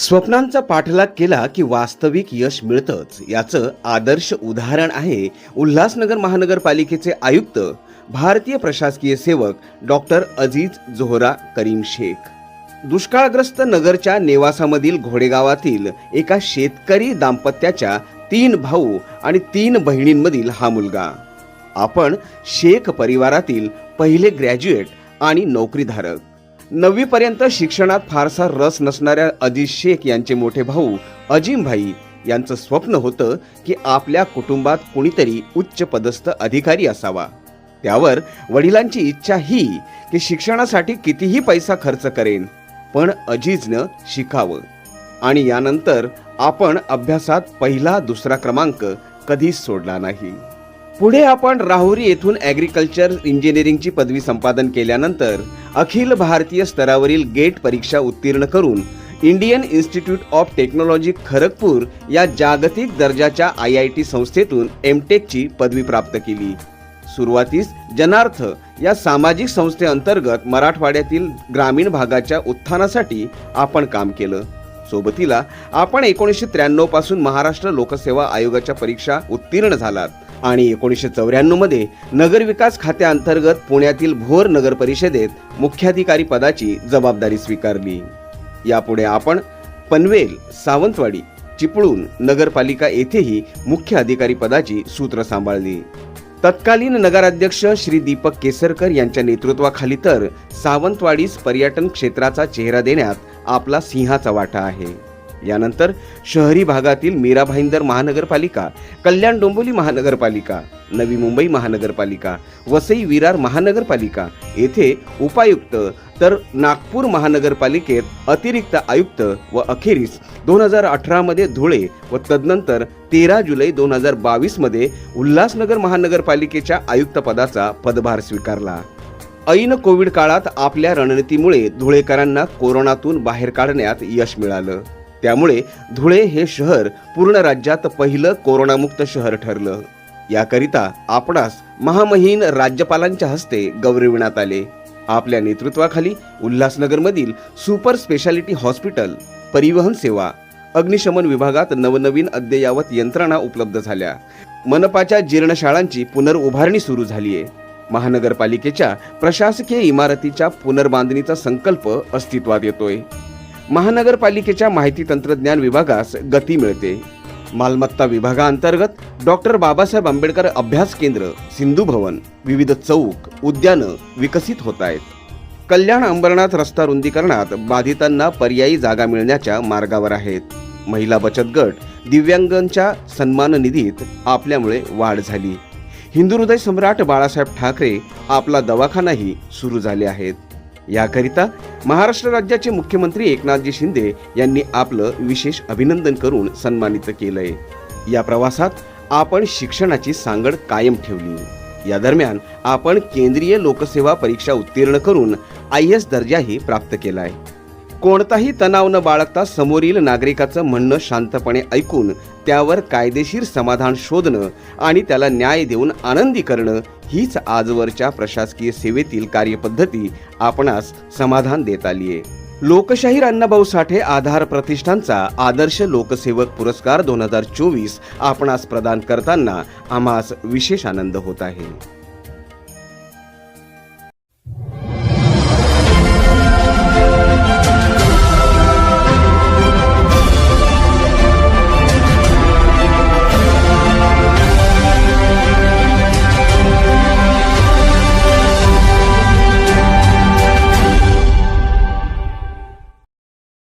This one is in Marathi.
स्वप्नांचा पाठलाग केला की वास्तविक यश मिळतंच. याचं आदर्श उदाहरण आहे उल्हासनगर महानगरपालिकेचे आयुक्त भारतीय प्रशासकीय सेवक डॉक्टर अजीज जोहरा करीम शेख. दुष्काळग्रस्त नगरच्या नेवासामधील घोडेगावातील एका शेतकरी दाम्पत्याच्या तीन भाऊ आणि तीन बहिणींमधील हा मुलगा. आपण शेख परिवारातील पहिले ग्रॅज्युएट आणि नोकरीधारक. नववीपर्यंत शिक्षणात फारसा रस नसणाऱ्या अजित शेख यांचे मोठे भाऊ अजिमभाई यांचं स्वप्न होतं की आपल्या कुटुंबात कुणीतरी उच्च पदस्थ अधिकारी असावा. त्यावर वडिलांची इच्छा ही की शिक्षणासाठी कितीही पैसा खर्च करेन पण अजीजनं शिकावं. आणि यानंतर आपण अभ्यासात पहिला दुसरा क्रमांक कधीच सोडला नाही. पुढे आपण राहुरी येथून ॲग्रिकल्चर इंजिनिअरिंगची पदवी संपादन केल्यानंतर अखिल भारतीय स्तरावरील गेट परीक्षा उत्तीर्ण करून Indian Institute of Technology Kharagpur या जागतिक दर्जाच्या आय आय टी संस्थेतून एमटेकची पदवी प्राप्त केली. सुरुवातीस जनार्थ या सामाजिक संस्थेअंतर्गत मराठवाड्यातील ग्रामीण भागाच्या उत्थानासाठी आपण काम केलं. सोबतीला आपण एकोणीसशे त्र्याण्णवपासून महाराष्ट्र लोकसेवा आयोगाच्या परीक्षा उत्तीर्ण झालात. आणि एकोणीसशे चौऱ्याण्णवमध्ये नगरविकास खात्याअंतर्गत पुण्यातील भोर नगर परिषदेत मुख्याधिकारी पदाची जबाबदारी स्वीकारली. यापुढे आपण पनवेल सावंतवाडी चिपळूण नगरपालिका येथेही मुख्य अधिकारी पदाची सूत्र सांभाळली. तत्कालीन नगराध्यक्ष श्री दीपक केसरकर यांच्या नेतृत्वाखाली तर सावंतवाडीस पर्यटन क्षेत्राचा चेहरा देण्यात आपला सिंहाचा वाटा आहे. यानंतर शहरी भागातील मीरा भाईंदर महानगरपालिका कल्याण डोंबिवली महानगरपालिका नवी मुंबई महानगरपालिका वसई विरार महानगरपालिका येथे उपायुक्त तर नागपूर महानगरपालिकेत अतिरिक्त आयुक्त व अखेरीस दोन हजार अठरामध्ये धुळे व तदनंतर तेरा जुलै दोन हजार बावीसमध्ये उल्हासनगर महानगरपालिकेच्या आयुक्तपदाचा पदभार स्वीकारला. ऐन कोविड काळात आपल्या रणनीतीमुळे धुळेकरांना कोरोनातून बाहेर काढण्यात यश मिळालं. त्यामुळे धुळे हे शहर पूर्ण राज्यात पहिलं कोरोनामुक्त शहर ठरलं. याकरिता आपणास महामहीन राज्यपालांच्या हस्ते गौरविण्यात आले. आपल्या नेतृत्वाखाली उल्हासनगरमधील सुपर स्पेशालिटी हॉस्पिटल परिवहन सेवा अग्निशमन विभागात नवनवीन अद्ययावत यंत्रणा उपलब्ध झाल्या. मनपाच्या जीर्णशाळांची पुनर्उभारणी सुरू झाली आहे महानगरपालिकेच्या प्रशासकीय इमारतीच्या पुनर्बांधणीचा संकल्प अस्तित्वात येतोय. महानगरपालिकेच्या माहिती तंत्रज्ञान विभागास गती मिळते. मालमत्ता विभागाअंतर्गत डॉक्टर बाबासाहेब आंबेडकर अभ्यास केंद्र सिंधू भवन विविध चौक उद्यानं विकसित होत आहेत कल्याण अंबरनाथ रस्ता रुंदीकरणात बाधितांना पर्यायी जागा मिळण्याच्या मार्गावर आहेत. महिला बचत गट दिव्यांगांच्या सन्मान निधीत आपल्यामुळे वाढ झाली. हिंदू हृदय सम्राट बाळासाहेब ठाकरे आपला दवाखानाही सुरू झाले आहेत. याकरिता महाराष्ट्र राज्याचे मुख्यमंत्री एकनाथजी शिंदे यांनी आपलं विशेष अभिनंदन करून सन्मानित केलंय. या प्रवासात आपण शिक्षणाची सांगड कायम ठेवली. या दरम्यान आपण केंद्रीय लोकसेवा परीक्षा उत्तीर्ण करून आय एस दर्जाही प्राप्त केलाय. कोणताही तणाव न बाळगता समोरील नागरिकाचं म्हणणं शांतपणे ऐकून त्यावर कायदेशीर समाधान शोधणं आणि त्याला न्याय देऊन आनंदी करणं हीच आजवरच्या प्रशासकीय सेवेतील कार्यपद्धती आपणास समाधान देत आली आहे लोकशाहीर अण्णाभाऊ साठे आधार प्रतिष्ठानचा आदर्श लोकसेवक पुरस्कार दोन हजार चोवीस आपणास प्रदान करताना आम्हास विशेष आनंद होत आहे.